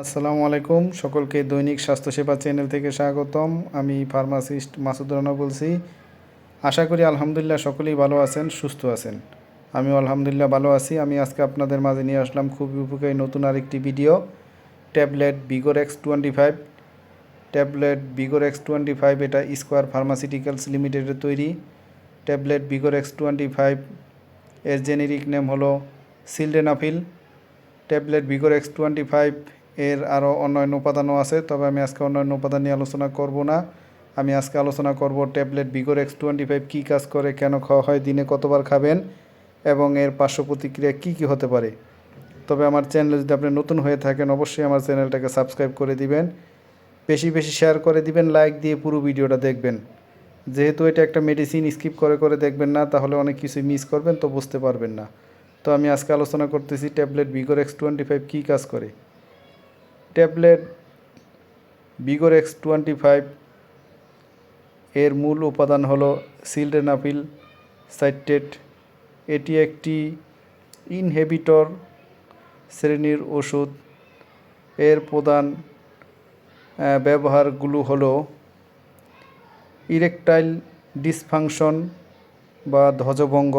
আসসালামু আলাইকুম। সকলকে দৈনিক স্বাস্থ্যসেবা চ্যানেল থেকে স্বাগতম। আমি ফার্মাসিস্ট মাসুদ রানা বলছি। আশা করি আলহামদুলিল্লাহ সকলেই ভালো আছেন, সুস্থ আছেন। আমি আলহামদুলিল্লাহ ভালো আছি। আমি আজকে আপনাদের মাঝে নিয়ে আসলাম খুবই উপকারী নতুন আরেকটি video. Tablet Vigor X twenty five tablet Vigor X twenty five এটা স্কোয়ার ফার্মাসিউটিক্যালস লিমিটেডের তৈরি। Tablet Vigor X twenty five এর জেনেরিক নেম হলো sildenafil tablet Vigor X twenty five এর আরও অন্যান্য উপাদানও আছে, তবে আমি আজকে অন্যান্য উপাদান নিয়ে আলোচনা করব না। আমি আজকে আলোচনা করব tablet Vigor X twenty five কী কাজ করে, কেন খাওয়া হয়, দিনে কতবার খাবেন, এবং এর পার্শ্ব প্রতিক্রিয়া কী কী হতে পারে। তবে আমার চ্যানেল যদি আপনি নতুন হয়ে থাকেন, অবশ্যই আমার চ্যানেলটাকে সাবস্ক্রাইব করে দিবেন। বেশি বেশি শেয়ার করে দিবেন, লাইক দিয়ে পুরো ভিডিওটা দেখবেন। যেহেতু এটা একটা মেডিসিন স্কিপ করে করে দেখবেন না, তাহলে অনেক কিছুই মিস করবেন, তো বুঝতে পারবেন না। তো আমি আজকে আলোচনা করতেছি tablet Vigor X twenty five কী কাজ করে। Tablet Vigor X twenty five এর মূল উপাদান হলো সিলডেনাফিল সাইটেট এটি একটি ইনহেবিটর শ্রেণির ওষুধ। এর প্রধান ব্যবহারগুলো হলো ইরেকটাইল ডিসফাংশন বা ধ্বজভঙ্গ।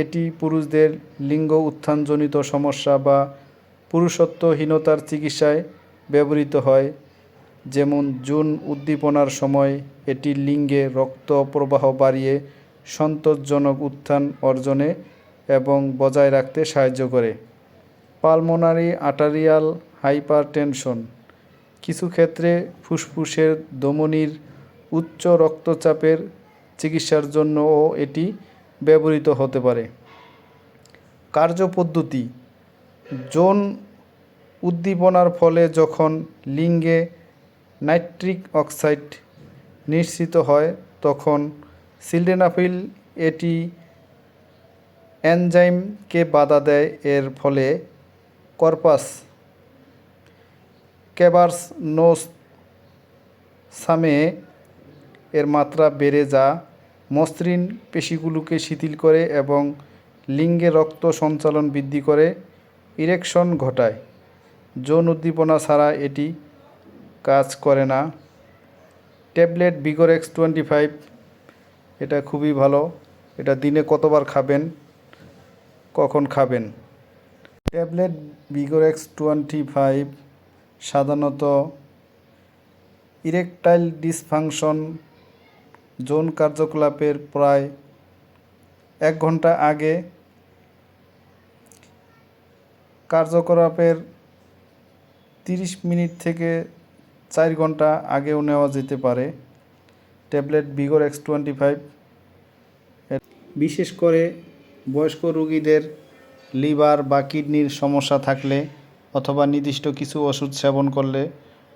এটি পুরুষদের লিঙ্গ উত্থানজনিত সমস্যা বা পুরুষত্বহীনতার চিকিৎসায় ব্যবহৃত হয়, যেমন জুন উদ্দীপনার সময় এটি লিঙ্গে রক্ত প্রবাহ বাড়িয়ে সন্তোষজনক উত্থান অর্জনে এবং বজায় রাখতে সাহায্য করে। পালমোনারি আর্টারিয়াল হাইপারটেনশন, কিছু ক্ষেত্রে ফুসফুসের দমনির উচ্চ রক্তচাপের চিকিৎসার জন্যও এটি ব্যবহৃত হতে পারে। কার্যপদ্ধতি যৌন উদ্দীপনার ফলে যখন লিঙ্গে নাইট্রিক অক্সাইড নিঃসৃত হয়, তখন সিলডেনাফিল এটি এনজাইমকে বাধা দেয়, এর ফলে কর্পাস, ক্যাবার্স, নোস সামে এর মাত্রা বেড়ে যা মসৃণ পেশিগুলোকে শিথিল করে এবং লিঙ্গে রক্ত সঞ্চালন বৃদ্ধি করে। ইরেকশন ঘটায়। যৌন উদ্দীপনা ছাড়া এটি কাজ করে না। Tablet Vigor X twenty five এটা খুবই ভালো। এটা দিনে কতবার খাবেন? কখন খাবেন? Tablet Vigor X twenty five সাধারণত ইরেকটাইল ডিসফাংশন, যৌন কার্যকলাপের প্রায় এক ঘণ্টা আগে কার্যকলাপের তিরিশ মিনিট থেকে চার ঘণ্টা আগেও নেওয়া যেতে পারে। Tablet Vigor X twenty five বিশেষ করে বয়স্ক রোগীদের লিভার বা কিডনির সমস্যা থাকলে অথবা নির্দিষ্ট কিছু ওষুধ সেবন করলে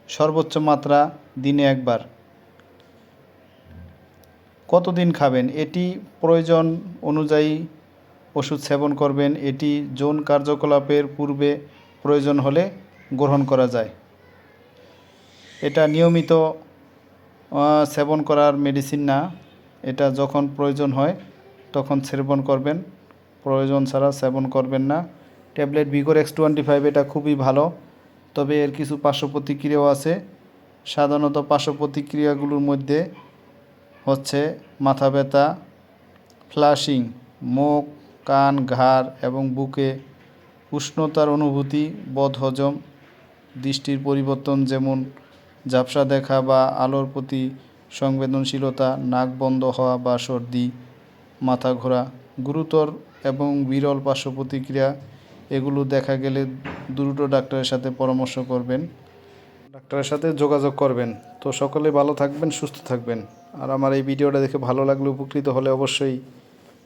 সর্বোচ্চ মাত্রা দিনে একবার। কতদিন খাবেন? এটি প্রয়োজন অনুযায়ী ওষুধ সেবন করবেন, এটি যৌন কার্যকলাপের পূর্বে প্রয়োজন হলে গ্রহণ করা যায়। এটা নিয়মিত সেবন করার মেডিসিন না, এটা যখন প্রয়োজন হয় তখন সেবন করবেন। প্রয়োজন ছাড়া সেবন করবেন না। Tablet Vigor X twenty five এটা খুবই ভালো, তবে এর কিছু পার্শ্ব প্রতিক্রিয়াও আছে। সাধারণত পার্শ্ব প্রতিক্রিয়াগুলোর মধ্যে হচ্ছে মাথা ব্যথা ফ্লাশিং মুখ কান, ঘাড় এবং বুকে উষ্ণতার অনুভূতি বদহজম দৃষ্টির পরিবর্তন যেমন ঝাপসা দেখা বা আলোর প্রতি সংবেদনশীলতা, নাক বন্ধ হওয়া বা সর্দি, মাথা ঘোরা, গুরুতর এবং বিরল পার্শ্ব প্রতিক্রিয়া এগুলো দেখা গেলে দ্রুত ডাক্তারের সাথে পরামর্শ করবেন। ডাক্তারের সাথে যোগাযোগ করবেন। তো সকলে ভালো থাকবেন, সুস্থ থাকবেন। আর আমার এই ভিডিওটা দেখে ভালো লাগলে উপকৃত হলে অবশ্যই